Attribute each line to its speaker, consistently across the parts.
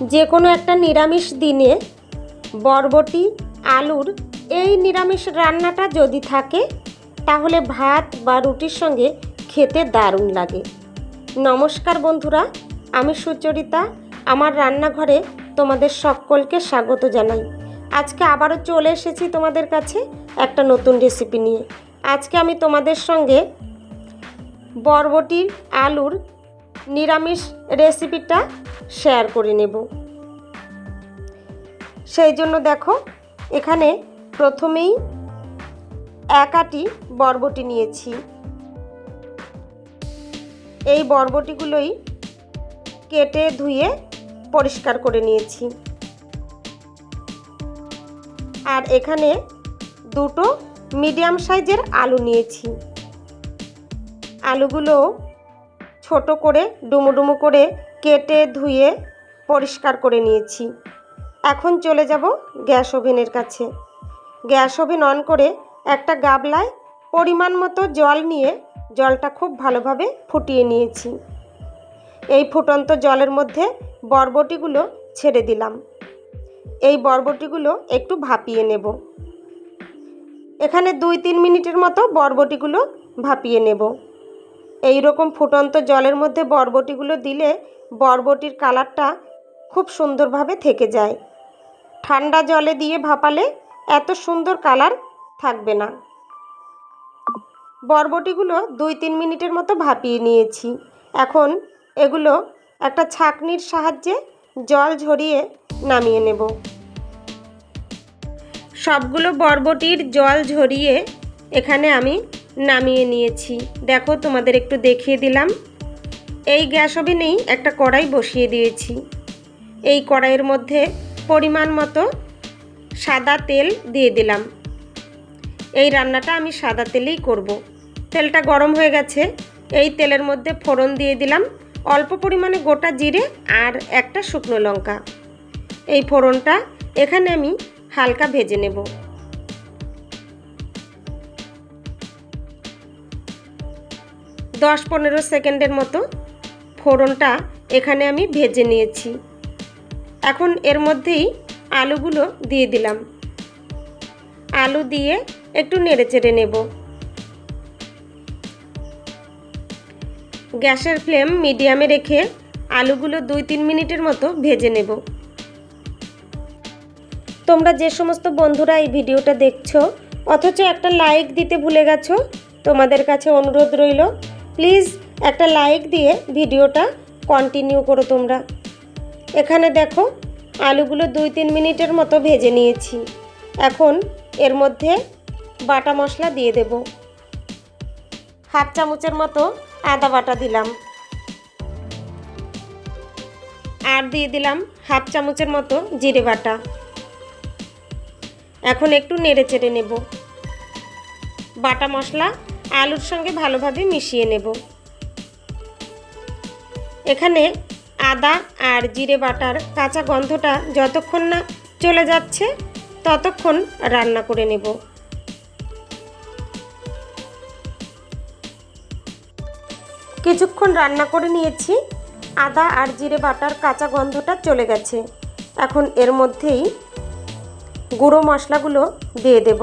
Speaker 1: যে কোনো একটা নিরামিষ দিনে বরবটি, আলুর এই নিরামিষ রান্নাটা যদি থাকে, তাহলে ভাত বা রুটির সঙ্গে খেতে দারুণ লাগে। নমস্কার বন্ধুরা, আমি সুচরিতা, আমার রান্নাঘরে তোমাদের সকলকে স্বাগত জানাই। আজকে আবারও চলে এসেছি তোমাদের কাছে একটা নতুন রেসিপি নিয়ে। আজকে আমি তোমাদের সঙ্গে বরবটির, আলুর নিরামিষ রেসিপিটা শেয়ার করে নেব। সেই জন্য দেখো, এখানে প্রথমেই এক আটি বরবটি নিয়েছি। এই বরবটিগুলোই কেটে ধুয়ে পরিষ্কার করে নিয়েছি। আর এখানে দুটো মিডিয়াম সাইজের আলু নিয়েছি। আলুগুলো ছোট করে ডুমো ডুমো করে কেটে ধুয়ে পরিষ্কার করে নিয়েছি। এখন চলে যাব গ্যাস ওভেনের কাছে। গ্যাস ওভেন অন করে একটা গাবলায় পরিমাণ মতো জল নিয়ে জলটা খুব ভালোভাবে ফুটিয়ে নিয়েছি। এই ফুটন্ত জলের মধ্যে বরবটিগুলো ছেড়ে দিলাম। এই বরবটিগুলো একটু ভাপিয়ে নেব। এখানে দুই তিন মিনিটের মতো বরবটিগুলো ভাপিয়ে নেব। এই রকম ফুটন্ত জলের মধ্যে বরবটিগুলো দিলে বরবটির কালারটা খুব সুন্দরভাবে থেকে যায়। ঠান্ডা জলে দিয়ে ভাপালে এত সুন্দর কালার থাকবে না। বরবটিগুলো দুই তিন মিনিটের মতো ভাপিয়ে নিয়েছি। এখন এগুলো একটা ছাঁকনির সাহায্যে জল ঝরিয়ে নামিয়ে নেব। সবগুলো বরবটির জল ঝরিয়ে এখানে আমি নামিয়ে নিয়েছি। দেখো, তোমাদের একটু দেখিয়ে দিলাম। এই গ্যাস ওভেনেই একটা কড়াই বসিয়ে দিয়েছি। এই কড়াইয়ের মধ্যে পরিমাণ মতো সাদা তেল দিয়ে দিলাম। এই রান্নাটা আমি সাদা তেলেই করব। তেলটা গরম হয়ে গেছে। এই তেলের মধ্যে ফোড়ন দিয়ে দিলাম অল্প পরিমাণে গোটা জিরে আর একটা শুকনো লঙ্কা। এই ফোড়নটা এখানে আমি হালকা ভেজে নেব। দশ পনেরো সেকেন্ডের মতো ফোড়নটা এখানে আমি ভেজে নিয়েছি। এখন এর মধ্যেই আলুগুলো দিয়ে দিলাম। আলু দিয়ে একটু নেড়ে চেড়ে নেব। গ্যাসের ফ্লেম মিডিয়ামে রেখে আলুগুলো দুই তিন মিনিটের মতো ভেজে নেব। তোমরা যে সমস্ত বন্ধুরা এই ভিডিওটা দেখছ, অথচ একটা লাইক দিতে ভুলে গেছো, তোমাদের কাছে অনুরোধ রইল প্লিজ একটা লাইক দিয়ে ভিডিওটা কন্টিনিউ করো তোমরা। এখানে দেখো, আলুগুলো দুই তিন মিনিটের মতো ভেজে নিয়েছি। এখন এর মধ্যে বাটা মশলা দিয়ে দেব। হাফ চামচের মতো আদা বাটা দিলাম। আর দিয়ে দিলাম হাফ চামচের মতো জিরে বাটা। এখন একটু নেড়ে চেড়ে নেব। বাটা মশলা আলুর সঙ্গে ভালোভাবে মিশিয়ে নেব। এখানে আদা আর জিরে বাটার কাঁচা গন্ধটা যতক্ষণ না চলে যাচ্ছে, ততক্ষণ রান্না করে নেব। কিছুক্ষণ রান্না করে নিয়েছি, আদা আর জিরে বাটার কাঁচা গন্ধটা চলে গেছে। এখন এর মধ্যেই গুঁড়ো মশলাগুলো দিয়ে দেব।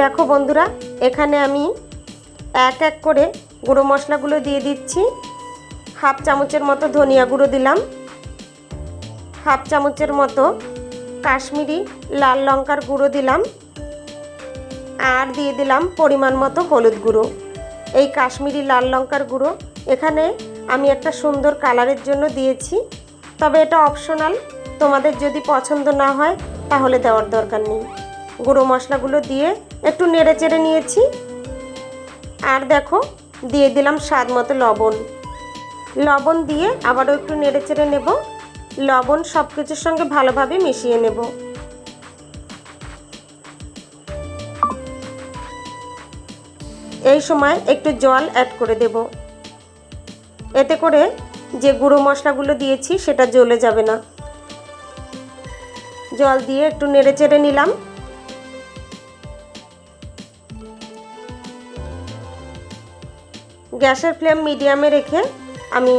Speaker 1: দেখো বন্ধুরা, এখানে আমি এক এক করে গুঁড়ো মশলাগুলো দিয়ে দিচ্ছি। হাফ চামচের মতো ধনিয়া গুঁড়ো দিলাম। হাফ চামচের মতো কাশ্মীরি লাল লঙ্কার গুঁড়ো দিলাম। আর দিয়ে দিলাম পরিমাণ মতো হলুদ গুঁড়ো। এই কাশ্মীরি লাল লঙ্কার গুঁড়ো এখানে আমি একটা সুন্দর কালারের জন্য দিয়েছি। তবে এটা অপশনাল, তোমাদের যদি পছন্দ না হয় তাহলে দেওয়ার দরকার নেই। গুঁড়ো মশলাগুলো দিয়ে একটু নেড়ে চেড়ে নিয়েছি। আর দেখো, দিয়ে দিলাম স্বাদ মতো লবণ। লবণ দিয়ে আবারও একটু নেড়ে চেড়ে নেব। লবণ সব কিছুর সঙ্গে ভালোভাবে মিশিয়ে নেব। এই সময় একটু জল অ্যাড করে দেব। এতে করে যে গুঁড়ো মশলাগুলো দিয়েছি সেটা জ্বলে যাবে না। জল দিয়ে একটু নেড়ে চেড়ে নিলাম। গ্যাসের ফ্লেম মিডিয়ামে রেখে আমি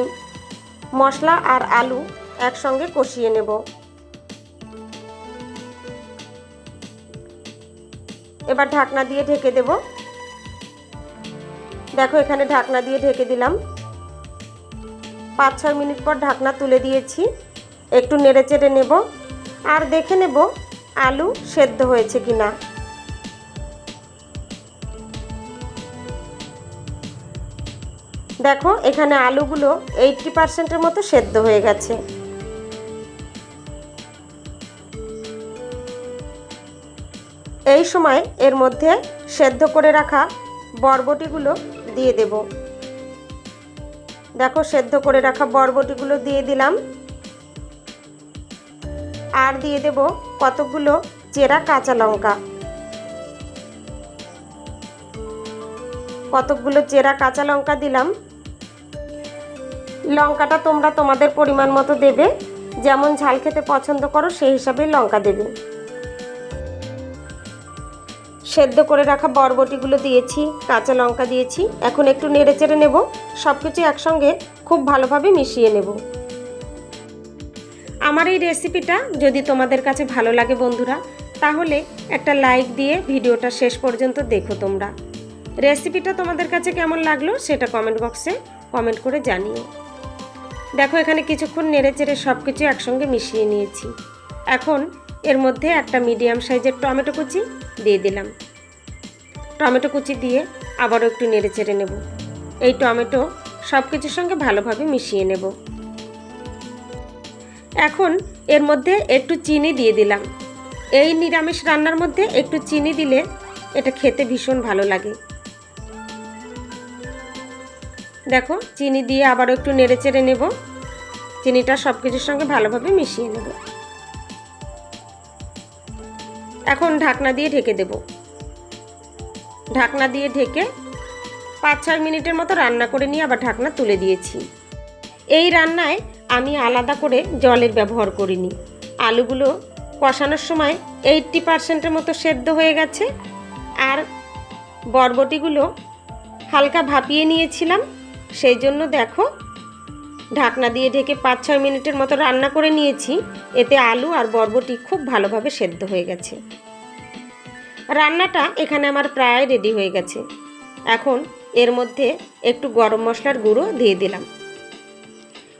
Speaker 1: মশলা আর আলু একসঙ্গে কষিয়ে নেব। এবার ঢাকনা দিয়ে ঢেকে দেব। দেখো এখানে ঢাকনা দিয়ে ঢেকে দিলাম। পাঁচ ছয় মিনিট পর ঢাকনা তুলে দিয়েছি। একটু নেড়ে চেড়ে নেব। আর দেখে নেব আলু সেদ্ধ হয়েছে কিনা। না দেখো, এখানে আলুগুলো এইটটি পার্সেন্টের মতো সেদ্ধ হয়ে গেছে। এই সময় এর মধ্যে সেদ্ধ করে রাখা বরবটিগুলো দিয়ে দেব। দেখো, সেদ্ধ করে রাখা বরবটিগুলো দিয়ে দিলাম। আর দিয়ে দেব কতগুলো চেরা কাঁচা লঙ্কা। কতকগুলো চেরা কাঁচা লঙ্কা দিলাম। লঙ্কাটা তোমরা তোমাদের পরিমাণ মতো দেবে। যেমন ঝাল খেতে পছন্দ করো, সেই হিসাবে লঙ্কা দেবে। সেদ্ধ করে রাখা বরবটিগুলো দিয়েছি, কাঁচা লঙ্কা দিয়েছি। এখন একটু নেড়ে চেড়ে নেব। সব কিছু একসঙ্গে খুব ভালোভাবে মিশিয়ে নেব। আমার এই রেসিপিটা যদি তোমাদের কাছে ভালো লাগে বন্ধুরা, তাহলে একটা লাইক দিয়ে ভিডিওটা শেষ পর্যন্ত দেখো তোমরা। রেসিপিটা তোমাদের কাছে কেমন লাগল সেটা কমেন্ট বক্সে কমেন্ট করে জানিও। দেখো, এখানে কিছুক্ষণ নেড়ে চেড়ে সব কিছু একসঙ্গে মিশিয়ে নিয়েছি। এখন এর মধ্যে একটা মিডিয়াম সাইজের টমেটো কুচি দিয়ে দিলাম। টমেটো কুচি দিয়ে আবারও একটু নেড়ে চেড়ে নেব। এই টমেটো সব কিছুর সঙ্গে ভালোভাবে মিশিয়ে নেব। এখন এর মধ্যে একটু চিনি দিয়ে দিলাম। এই নিরামিষ রান্নার মধ্যে একটু চিনি দিলে এটা খেতে ভীষণ ভালো লাগে। দেখো, চিনি দিয়ে আবারও একটু নেড়ে চেড়ে নেব। চিনিটা সব কিছুর সঙ্গে ভালোভাবে মিশিয়ে নেব। এখন ঢাকনা দিয়ে ঢেকে দেব। ঢাকনা দিয়ে ঢেকে পাঁচ ছয় মিনিটের মতো রান্না করে নিয়ে আবার ঢাকনা তুলে দিয়েছি। এই রান্নায় আমি আলাদা করে জলের ব্যবহার করিনি। আলুগুলো কষানোর সময় এইটটি পার্সেন্টের মতো সেদ্ধ হয়ে গেছে। আর বরবটিগুলো হালকা ভাপিয়ে নিয়েছিলাম। সেই জন্য দেখো, ঢাকনা দিয়ে ঢেকে পাঁচ ছয় মিনিটের মতো রান্না করে নিয়েছি। এতে আলু আর বরবটি খুব ভালোভাবে সেদ্ধ হয়ে গেছে। রান্নাটা এখানে আমার প্রায় রেডি হয়ে গেছে। এখন এর মধ্যে একটু গরম মশলার গুঁড়ো দিয়ে দিলাম।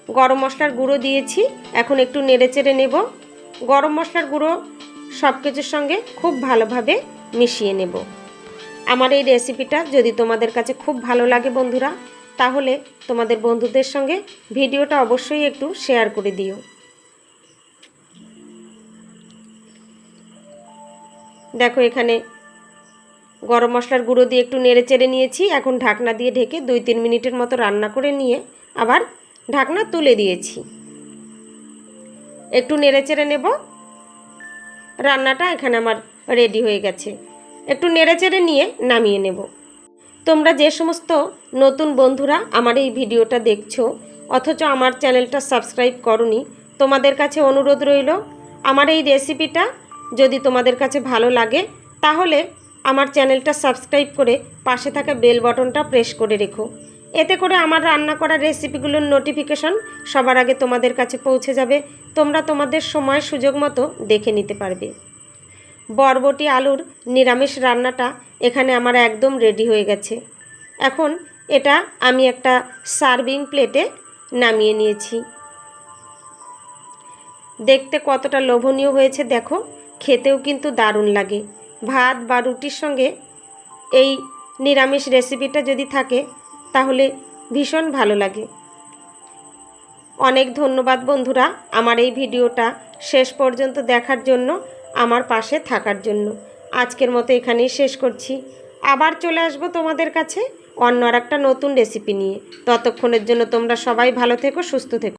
Speaker 1: গরম মশলার গুঁড়ো দিয়েছি, এখন একটু নেড়ে চেড়ে নেব। গরম মশলার গুঁড়ো সব কিছুর সঙ্গে খুব ভালোভাবে মিশিয়ে নেব। আমার এই রেসিপিটা যদি তোমাদের কাছে খুব ভালো লাগে বন্ধুরা তাহলে তোমাদের বন্ধুদের সঙ্গে ভিডিওটা অবশ্যই একটু শেয়ার করে দিও। দেখো এখানে গরম মশলার গুঁড়ো দিয়ে একটু নেড়ে চেড়ে নিয়েছি। এখন ঢাকনা দিয়ে ঢেকে দুই তিন মিনিটের মতো রান্না করে নিয়ে আবার ঢাকনা তুলে দিয়েছি। একটু নেড়ে চেড়ে নেব। রান্নাটা এখানে আমার রেডি হয়ে গেছে। একটু নেড়ে চেড়ে নিয়ে নামিয়ে নেব। তোমরা যে সমস্ত নতুন বন্ধুরা আমার এই ভিডিওটা দেখছ, অথচ আমার চ্যানেলটা সাবস্ক্রাইব করনি, তোমাদের কাছে অনুরোধ রইল, আমার এই রেসিপিটা যদি তোমাদের কাছে ভালো লাগে, তাহলে আমার চ্যানেলটা সাবস্ক্রাইব করে পাশে থাকা বেল বটনটা প্রেস করে রেখো। এতে করে আমার রান্না করা রেসিপিগুলোর নোটিফিকেশন সবার আগে তোমাদের কাছে পৌঁছে যাবে, তোমরা তোমাদের সময় সুযোগ মতো দেখে নিতে পারবে। বরবটি আলুর নিরামিষ রান্নাটা এখানে আমার একদম রেডি হয়ে গেছে। এখন এটা আমি একটা সার্ভিং প্লেটে নামিয়ে নিয়েছি। দেখতে কতটা লোভনীয় হয়েছে দেখো, খেতেও কিন্তু দারুণ লাগে। ভাত বা রুটির সঙ্গে এই নিরামিষ রেসিপিটা যদি থাকে, তাহলে ভীষণ ভালো লাগে। অনেক ধন্যবাদ বন্ধুরা আমার এই ভিডিওটা শেষ পর্যন্ত দেখার জন্য, আমার পাশে থাকার জন্য। আজকের মতো এখানেই শেষ করছি। আবার চলে আসব তোমাদের কাছে অন্য আর একটা নতুন রেসিপি নিয়ে। ততক্ষণের জন্য তোমরা সবাই ভালো থেকো, সুস্থ থেকো।